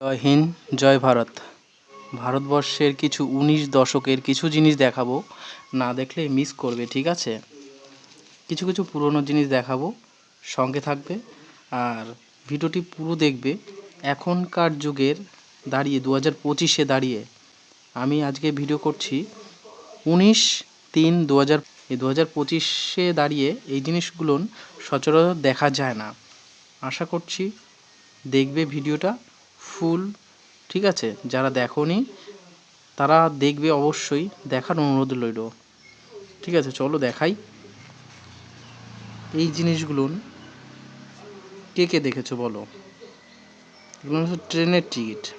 জয় হিন্দ জয় ভারত। ভারতবর্ষের কিছু উনিশ দশকের কিছু জিনিস দেখাবো, না দেখলে মিস করবে, ঠিক আছে? কিছু কিছু পুরনো জিনিস দেখাবো, সঙ্গে থাকবে, আর ভিডিওটি পুরো দেখবে। এখনকার যুগের দাঁড়িয়ে দু হাজার পঁচিশে দাঁড়িয়ে আমি আজকে ভিডিও করছি উনিশ তিন দু হাজার দু হাজার পঁচিশে দাঁড়িয়ে এই জিনিসগুলো সচরাচর দেখা যায় না। আশা করছি দেখবে ভিডিওটা ফুল, ঠিক আছে? যারা দেখোনি, তারা দেখবে অবশ্যই, দেখার অনুরোধ রইল। ঠিক আছে, চলো দেখাই। এই জিনিসগুলো কে কে দেখেছ বলো? এগুলো হচ্ছে ট্রেনের টিকিট।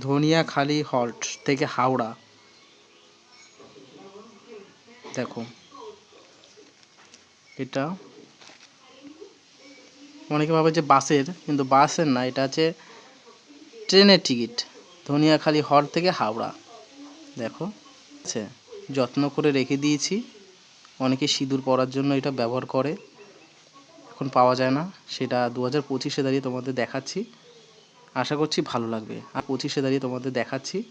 ধনিয়াখালি হল্ট থেকে হাওড়া। দেখো। এটা অনেকে ভাবে যে বাসের, কিন্তু বাসের না, এটা আছে ট্রেনের টিকিট। ধনিয়াখালি হর থেকে হাওড়া। দেখো, আছে। যত্ন করে রেখে দিয়েছি। অনেকে সিঁদুর পরার জন্য এটা ব্যবহার করে। এখন পাওয়া যায় না। সেটা দু হাজার পঁচিশে দাঁড়িয়ে তোমাদের দেখাচ্ছি। আশা করছি ভালো লাগবে। আর পঁচিশে দাঁড়িয়ে তোমাদের দেখাচ্ছি।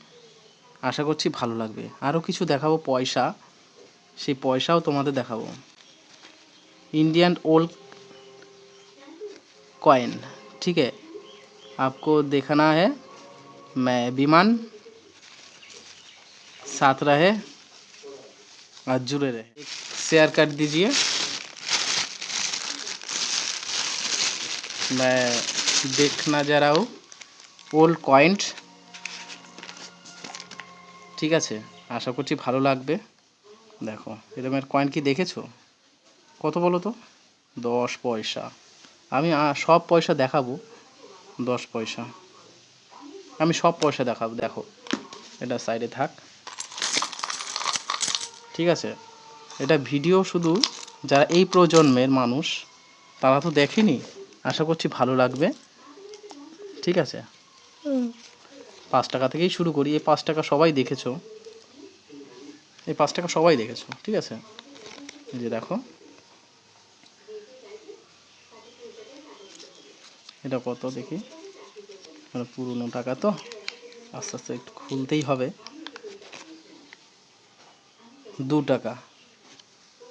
আশা করছি ভালো লাগবে। আরও কিছু দেখাবো পয়সা। সেই পয়সাও তোমাদের দেখাবো। ইন্ডিয়ান ওল্ড कॉइन ठीक है आपको देखना है मैं विमान साथ रहे और जुड़े रहे शेयर कर दीजिए मैं देखना जा रहा हूँ ওল্ড কয়েন্ট ঠিক আছে আশা করছি ভালো লাগবে দেখো এরকমের কয়েন কি দেখেছো কত বলো তো দশ পয়সা আমি সব পয়সা দেখাবো। দশ পয়সা। আমি সব পয়সা দেখাবো দেখো। এটা সাইডে থাক। ঠিক আছে? এটা ভিডিও শুধু যারা এই প্রজন্মের মানুষ তারা তো দেখেনি। আশা করছি ভালো লাগবে। ঠিক আছে? পাঁচ টাকা থেকেই শুরু করি। এই পাঁচ টাকা সবাই দেখেছ। এই পাঁচ টাকা সবাই দেখেছ। ঠিক আছে? যে দেখো। এটা কত দেখি মানে পুরনো টাকা তো আস্তে আস্তে একটু খুলতেই হবে দু টাকা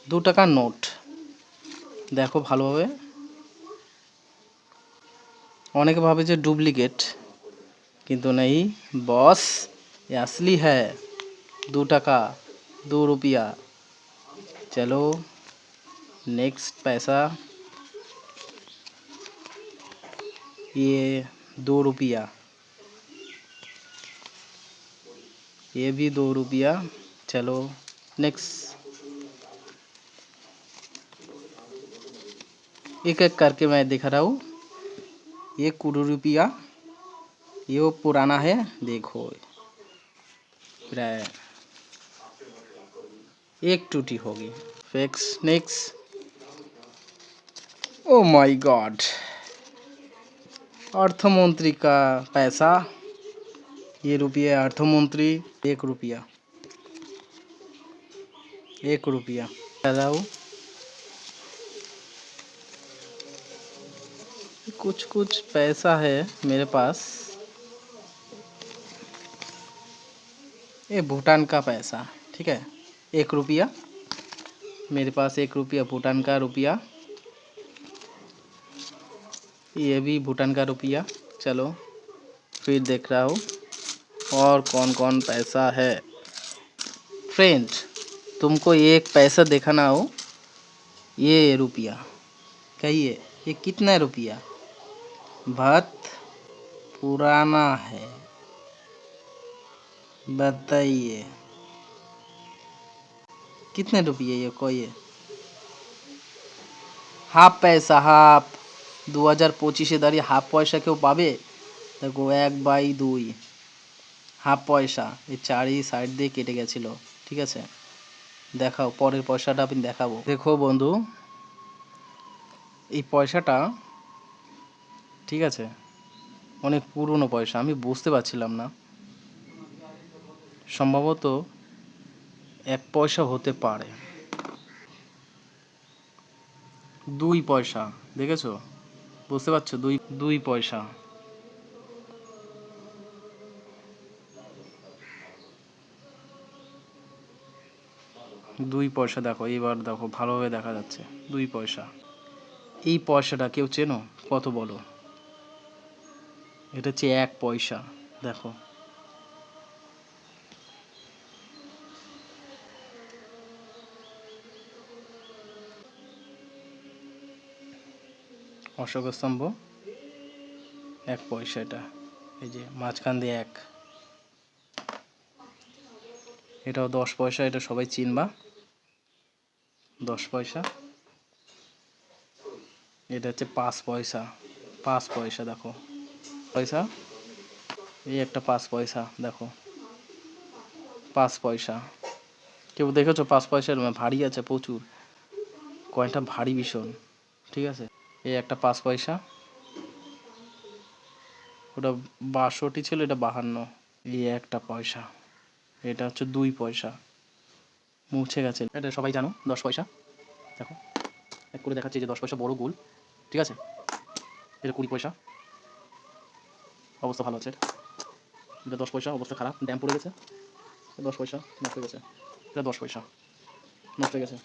দু টাকার নোট দেখো ভালোভাবে অনেকে ভাবে যে ডুপ্লিকেট কিন্তু নেই বস ये असली है दो टका दो रुपया चलो नेक्स्ट पैसा ये दो रुपया। ये भी दो रुपया। चलो नेक्स्ट एक एक करके मैं दिख रहा हूँ। ये कुड़ू रुपया। ये वो पुराना है, देखो। एक टूटी होगी। Fix next oh my god अर्थमंत्री का पैसा, ये रुपये अर्थमंत्री, एक रुपया। एक रुपया। चलाओ कुछ कुछ पैसा है मेरे पास। ये भूटान का पैसा, ठीक है? एक रुपया। मेरे पास एक रुपया, भूटान का रुपया। ये भी भूटान का रुपया। चलो, फिर देख रहा हूँ। और कौन कौन पैसा है? फ्रेंड तुमको एक पैसा देखना हो। ये रुपया। कहिए, ये कितना रुपया? भत पुराना है। बताइए। कितने रुपये ये कोई हाफ़ पैसा, हाफ़। দু হাজার পঁচিশে দাঁড়িয়ে হাফ পয়সা কেউ পাবে? দেখো, এক বাই দুই। হাফ পয়সা। এই চারি সাইড দিয়ে কেটে গেছিল, ঠিক আছে? দেখাও, পরের পয়সাটা আমি দেখাবো। দেখো বন্ধু, এই পয়সাটা, ঠিক আছে? অনেক পুরনো পয়সা, আমি বুঝতে পারছিলাম না। সম্ভবত এক পয়সা হতে পারে। দুই পয়সা, দেখেছ? বুঝতে পারছ? দুই দুই পয়সা। দুই পয়সা দেখো এবার দেখো, ভালোভাবে দেখা যাচ্ছে। দুই পয়সা। এই পয়সাটা কেউ চেনো? কত বলো? এটা হচ্ছে এক পয়সা, দেখো। অশোক স্তম্ভ, এক পয়সা এটা। এই যে মাঝখান দিয়ে এক। এটাও দশ পয়সা, এটা সবাই চিনবা। দশ পয়সা। এটা হচ্ছে পাঁচ পয়সা। পাঁচ পয়সা, দেখো। পয়সা? এই একটা পাঁচ পয়সা, দেখো। পাঁচ পয়সা। কেউ দেখেছ পাঁচ পয়সার ভারী আছে প্রচুর। কয়েনটা ভারী ভীষণ। ঠিক আছে? এই একটা পাঁচ পয়সা। ওটা বাষট্টি ছিল, এটা বাহান্ন। এই একটা পয়সা। এটা হচ্ছে দুই পয়সা। মুছে গেছে। এটা সবাই জানো, দশ পয়সা। দেখো, এক করে দেখাচ্ছি যে দশ পয়সা, বড় গোল। ঠিক আছে? এটা কুড়ি পয়সা। অবস্থা ভালো আছে। এটা। দশ পয়সা, অবস্থা খারাপ। ড্যাম পড়ে গেছে। দশ পয়সা, নষ্ট হয়ে গেছে। এটা দশ পয়সা। নষ্ট হয়ে গেছে।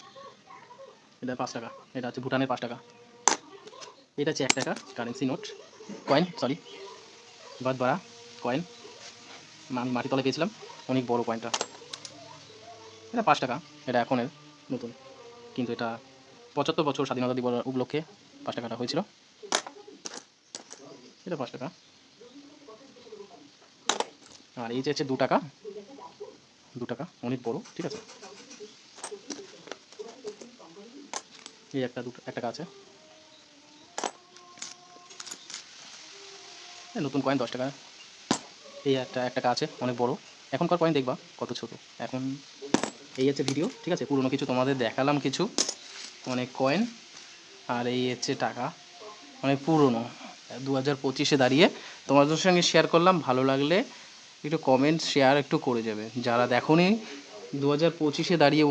এটা পাঁচ টাকা। এটা হচ্ছে ভুটানের পাঁচ টাকা। এটা হচ্ছে এক টাকা কারেন্সি নোট কয়েন সরি বাদ বাড়া কয়েন আমি মাটি তলে পেয়েছিলাম, অনেক বড় কয়েনটা এটা পাঁচ টাকা, এটা এখনের নতুন। কিন্তু এটা পঁচাত্তর বছর স্বাধীনতা দিবস উপলক্ষে পাঁচ টাকাটা হয়েছিল। এটা পাঁচ টাকা। আর এই যে হচ্ছে দু টাকা দু টাকা, অনেক বড়, ঠিক আছে? এই একটা দু, এক টাকা আছে। নতুন কয়েন দশ টাকা। এই একটা এক টাকা আছে, অনেক বড়। এখনকার কয়েন দেখবা কত ছোট। এখন এই হচ্ছে ভিডিও ঠিক আছে? পুরনো কিছু তোমাদের দেখালাম কিছু। অনেক কয়েন আর এই হচ্ছে টাকা। অনেক পুরনো। দু হাজার পঁচিশে দাঁড়িয়ে তোমাদের সঙ্গে শেয়ার করলাম। ভালো লাগলে একটু কমেন্ট শেয়ার একটু করে যাবে। যারা দেখো নি দু হাজার পঁচিশে দাঁড়িয়ে